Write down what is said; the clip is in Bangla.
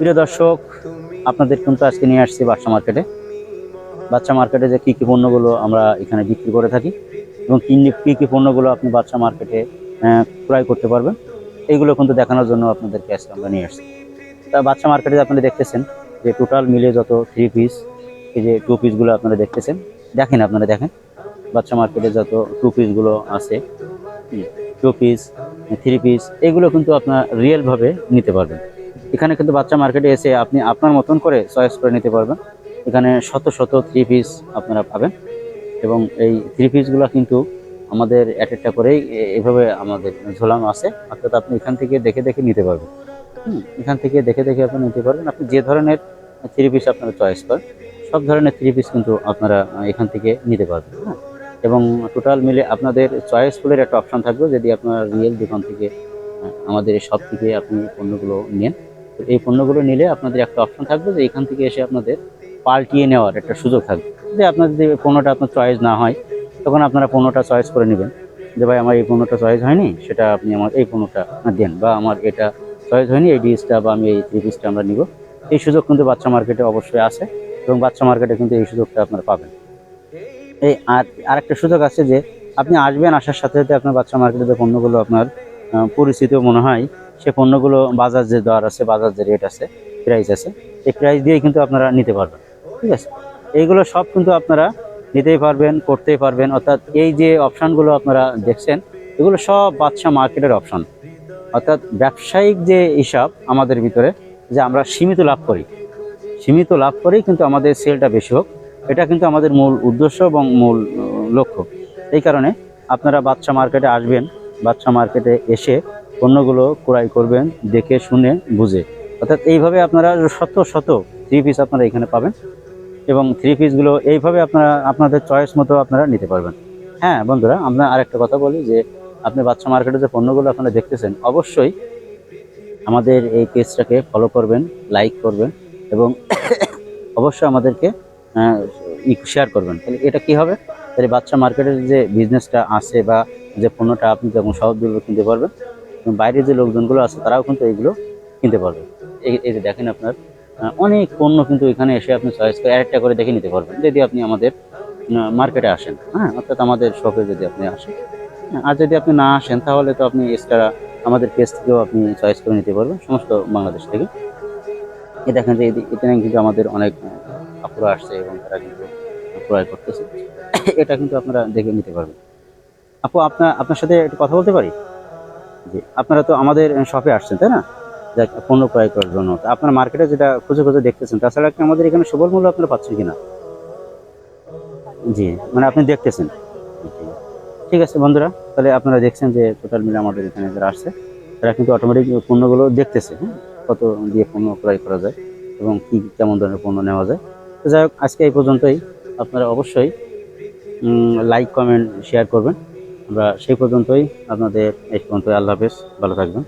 প্রিয় দর্শক, আপনাদের কিন্তু আজকে নিয়ে আসছি বাচ্চা মার্কেটে। বাচ্চা মার্কেটে যে কী কী পণ্যগুলো আমরা এখানে বিক্রি করে থাকি এবং কী কী কী পণ্যগুলো আপনি বাচ্চা মার্কেটে ক্রয় করতে পারবেন, এইগুলো কিন্তু দেখানোর জন্য আপনাদেরকে আজকে আমরা নিয়ে আসছি। তা বাচ্চা মার্কেটে আপনারা দেখতেছেন, যে টোটাল মিলে যত থ্রি পিস এই যে টু পিসগুলো আপনারা দেখতেছেন, দেখেন আপনারা দেখেন, বাচ্চা মার্কেটে যত টু পিসগুলো আছে টু পিস থ্রি পিস এগুলো কিন্তু আপনার রিয়েলভাবে নিতে পারবেন। এখানে কিন্তু বাচ্চা মার্কেটে এসে আপনি আপনার মতন করে চয়েস করে নিতে পারবেন। এখানে শত শত থ্রি পিস আপনারা পাবেন এবং এই থ্রি পিসগুলো কিন্তু আমাদের এক একটা করেই এভাবে আমাদের ঝোলানো আছে। অর্থাৎ আপনি এখান থেকে দেখে দেখে নিতে পারবেন। এখান থেকে দেখে দেখে আপনি নিতে পারবেন। আপনি যে ধরনের থ্রি পিস আপনারা চয়েস করেন, সব ধরনের থ্রি পিস কিন্তু আপনারা এখান থেকে নিতে পারবেন হ্যাঁ। এবং টোটাল মিলে আপনাদের চয়েস ফুলের একটা অপশন থাকবে। যদি আপনার রিয়েল দোকান থেকে আমাদের এই সব থেকে আপনি পণ্যগুলো নেন এই পণ্যগুলো নিলে আপনাদের একটা অপশন থাকবে যে এখান থেকে এসে আপনাদের পাল্টিয়ে নেওয়ার একটা সুযোগ থাকবে। যে আপনার যদি পণ্যটা আপনার চয়েস না হয়, তখন আপনারা পণ্যটা চয়েস করে নেবেন। যে ভাই, আমার এই পণ্যটা চয়েস হয়নি, সেটা আপনি আমার এই পণ্যটা দেন বা আমার এটা চয়েস হয়নি, এই ডিসটা বা আমি এই থ্রি পিসটা আমরা নিব। এই সুযোগ কিন্তু বাচ্চা মার্কেটে অবশ্যই আছে এবং বাচ্চা মার্কেটে কিন্তু এই সুযোগটা আপনারা পাবেন। এই আর, আরেকটা সুযোগ আছে যে, আপনি আসবেন আসার সাথে সাথে আপনার বাচ্চা মার্কেটে যে পণ্যগুলো আপনার পরিচিত মনে হয়। সে পণ্যগুলো বাজার যে দর আছে বাজার যে রেট আছে প্রাইস আছে, এই প্রাইস দিয়েই কিন্তু আপনারা নিতে পারবেন, ঠিক আছে? এইগুলো সব কিন্তু আপনারা নিতেই পারবেন, করতেই পারবেন। অর্থাৎ এই যে অপশানগুলো আপনারা দেখছেন, এগুলো সব বাচ্চা মার্কেটের অপশন অর্থাৎ ব্যবসায়িক যে হিসাব আমাদের ভিতরে, যে আমরা সীমিত লাভ করি, সীমিত লাভ করেই কিন্তু আমাদের সেলটা বেশি হোক, এটা কিন্তু আমাদের মূল উদ্দেশ্য এবং মূল লক্ষ্য। এই কারণে আপনারা বাচ্চা মার্কেটে আসবেন বাচ্চা মার্কেটে এসে পণ্যগুলো ক্রয় করবেন, দেখে শুনে, বুঝে। অর্থাৎ এইভাবে আপনারা শত শত থ্রি পিস আপনারা এখানে পাবেন এবং থ্রি পিসগুলো এইভাবে আপনারা, আপনাদের চয়েস মতো আপনারা নিতে পারবেন। হ্যাঁ বন্ধুরা, আমরা আরেকটা কথা বলি যে, আপনি বাচ্চা মার্কেটে যে পণ্যগুলো আপনারা দেখতেছেন, অবশ্যই আমাদের এই পেজটাকে ফলো করবেন লাইক করবেন এবং অবশ্যই আমাদেরকে শেয়ার করবেন। তাহলে এটা কি হবে? তাহলে বাচ্চা মার্কেটের যে বিজনেসটা আছে বা যে পণ্যটা আপনি যখন সহজ সহজভাবে কিনতে পারবেন এবং বাইরের যে লোকজনগুলো আছে তারাও কিন্তু এইগুলো কিনতে পারবে। এই যে দেখেন আপনার অনেক পণ্য কিন্তু এখানে এসে আপনি চয়েস করে একটা করে দেখে নিতে পারবেন যদি আপনি আমাদের মার্কেটে আসেন। হ্যাঁ অর্থাৎ আমাদের শপে যদি আপনি আসেন। হ্যাঁ, আর যদি আপনি না আসেন তাহলে তো আপনি এক্সট্রা আমাদের পেজ থেকেও আপনি চয়েস করে নিতে পারবেন সমস্ত বাংলাদেশ থেকে। এই দেখেন যে এখানে কিন্তু আমাদের অনেক কাপড় আসছে এবং তারা কিন্তু ক্রয় করতেছে। এটা কিন্তু আপনারা দেখে নিতে পারবেন। আপু আপনার আপনার সাথে একটু কথা বলতে পারি? জি আপনারা তো আমাদের শপে আসছেন তাই না? যাক, পণ্য ক্রয় করার জন্য। আপনার মার্কেটে যেটা খুঁজে খুঁজে দেখতেছেন তাছাড়া কি আমাদের এখানে সবল মূল্য আপনারা পাচ্ছেন কিনা? জি মানে আপনি দেখতেছেন। ঠিক আছে বন্ধুরা তাহলে আপনারা দেখছেন যে টোটাল মিলে আমাদের এখানে যারা আসছে তারা কিন্তু অটোমেটিক পণ্যগুলো দেখতেছে হ্যাঁ? কত দিয়ে পণ্য ক্রয় করা যায় এবং কি কেমন ধরনের পণ্য নেওয়া যায়। তো যাই হোক আজকে এই পর্যন্তই। আপনারা অবশ্যই লাইক কমেন্ট শেয়ার করবেন। আমরা সেই পর্যন্তই আপনাদের এই পর্যন্তই। আল্লাহ হাফেজ। ভালো থাকবেন।